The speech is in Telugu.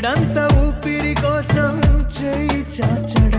ఎడంత ఊపిరి కోసం చేయి చాచడం.